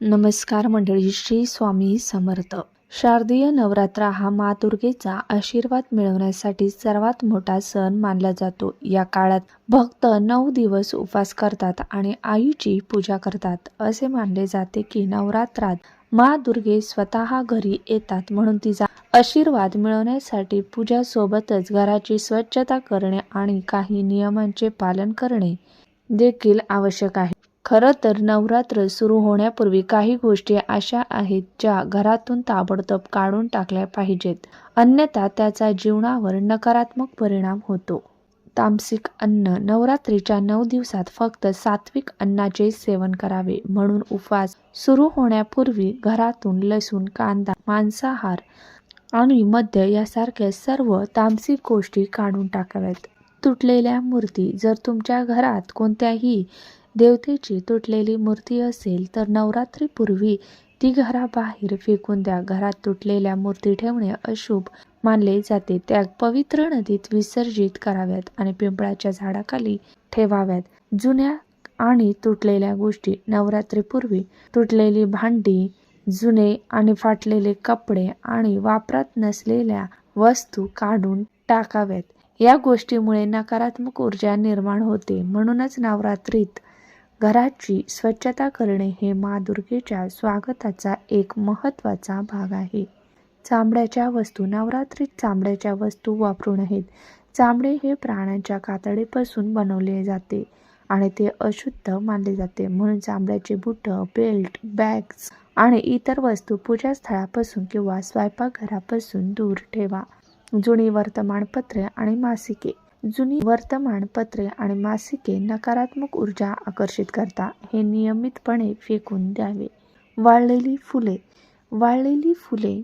नमस्कार मंडळी श्री स्वामी समर्थ. शारदीय नवरात्र हा मा दुर्गेचा आशीर्वाद मिळवण्यासाठी सर्वात मोठा सण मानला जातो. या काळात भक्त नऊ दिवस उपवास करतात आणि आईची पूजा करतात. असे मानले जाते की नवरात्रात मा दुर्गे स्वतः घरी येतात म्हणून तिचा आशीर्वाद मिळवण्यासाठी पूजा सोबतच घराची स्वच्छता करणे आणि काही नियमांचे पालन करणे देखील आवश्यक आहे. खरं तर नवरात्र सुरू होण्यापूर्वी काही गोष्टी अशा आहेत ज्या घरातून ताबडतोब काढून टाकल्या पाहिजेत. अन्यथा त्याचा जीवनावर नकारात्मक परिणाम होतो. तामसिक अन्न नवरात्रीच्या नऊ दिवसात फक्त सात्विक अन्नाचे सेवन करावे म्हणून उपवास सुरू होण्यापूर्वी घरातून लसूण कांदा मांसाहार आणि मद्य यासारख्या सर्व तामसिक गोष्टी काढून टाकाव्यात. तुटलेल्या मूर्ती जर तुमच्या घरात कोणत्याही देवतेची तुटलेली मूर्ती असेल तर नवरात्रीपूर्वी ती घराबाहेर फेकून द्या. घरात तुटलेल्या मूर्ती ठेवणे अशुभ मानले जाते. त्या पवित्र नदीत विसर्जित कराव्यात आणि पिंपळाच्या झाडाखाली ठेवाव्यात. जुन्या आणि तुटलेल्या गोष्टी नवरात्रीपूर्वी तुटलेली भांडी जुने आणि फाटलेले कपडे आणि वापरात नसलेल्या वस्तू काढून टाकाव्यात. या गोष्टीमुळे नकारात्मक ऊर्जा निर्माण होते. म्हणूनच नवरात्रीत घराची स्वच्छता करणे हे मा दुर्गेच्या स्वागताचा एक महत्त्वाचा भाग आहे. चामड्याच्या वस्तू नवरात्रीत चामड्याच्या वस्तू वापरू नयेत चामडे हे प्राण्यांच्या कातडीपासून बनवले जाते आणि ते अशुद्ध मानले जाते. म्हणून चामड्याचे बुटं बेल्ट बॅग्स आणि इतर वस्तू पूजास्थळापासून किंवा स्वयंपाकघरापासून दूर ठेवा. जुनी वर्तमानपत्रे आणि मासिके. जुनी वर्तमानपत्रे आणि मासिके नकारात्मक ऊर्जा आकर्षित करता हे नियमितपणे फेकून द्यावे. वाळलेली फुले. वाळलेली फुले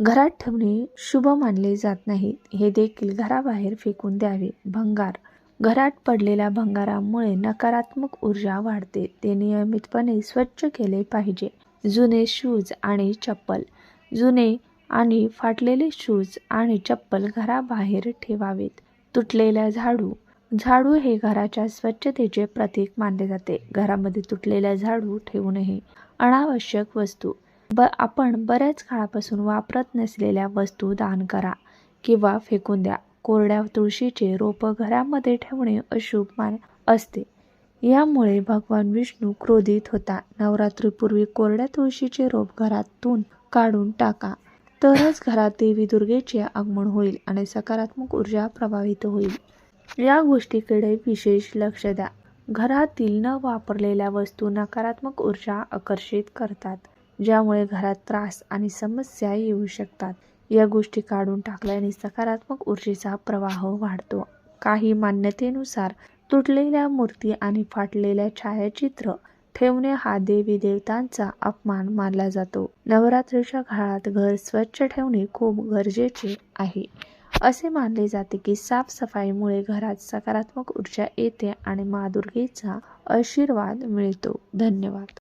घरात ठेवणे शुभ मानले जात नाहीत. हे देखील घराबाहेर फेकून द्यावे. भंगार. घरात पडलेल्या भंगारामुळे नकारात्मक ऊर्जा वाढते. ते नियमितपणे स्वच्छ केले पाहिजे. जुने शूज आणि चप्पल. जुने आणि फाटलेले शूज आणि चप्पल घराबाहेर ठेवावेत. तुटलेल्या झाडू. झाडू हे घराच्या स्वच्छतेचे प्रतीक मानले जाते. घरामध्ये तुटलेल्या झाडू ठेवू नये अनावश्यक वस्तू. ब आपण बऱ्याच काळापासून वापरत नसलेल्या वस्तू दान करा किंवा फेकून द्या. कोरड्या तुळशीचे रोपं घरामध्ये ठेवणे अशुभ मान असते. यामुळे भगवान विष्णू क्रोधित होता. नवरात्रीपूर्वी कोरड्या तुळशीचे रोप घरातून काढून टाका. तरच घरात देवी दुर्गेचे आगमन होईल आणि सकारात्मक ऊर्जा प्रभावित होईल. या गोष्टीकडे विशेष लक्ष द्या. घरातील न वापरलेल्या वस्तू नकारात्मक ऊर्जा आकर्षित करतात ज्यामुळे घरात त्रास आणि समस्या येऊ शकतात. या गोष्टी काढून टाकल्याने सकारात्मक ऊर्जेचा प्रवाह वाढतो. काही मान्यतेनुसार तुटलेल्या मूर्ती आणि फाटलेल्या छायाचित्र ठेवणे हा देवी देवतांचा अपमान मानला जातो. नवरात्रीच्या काळात घर स्वच्छ ठेवणे खूप गरजेचे आहे. असे मानले जाते की साफसफाईमुळे घरात सकारात्मक ऊर्जा येते आणि मा दुर्गेचा आशीर्वाद मिळतो. धन्यवाद.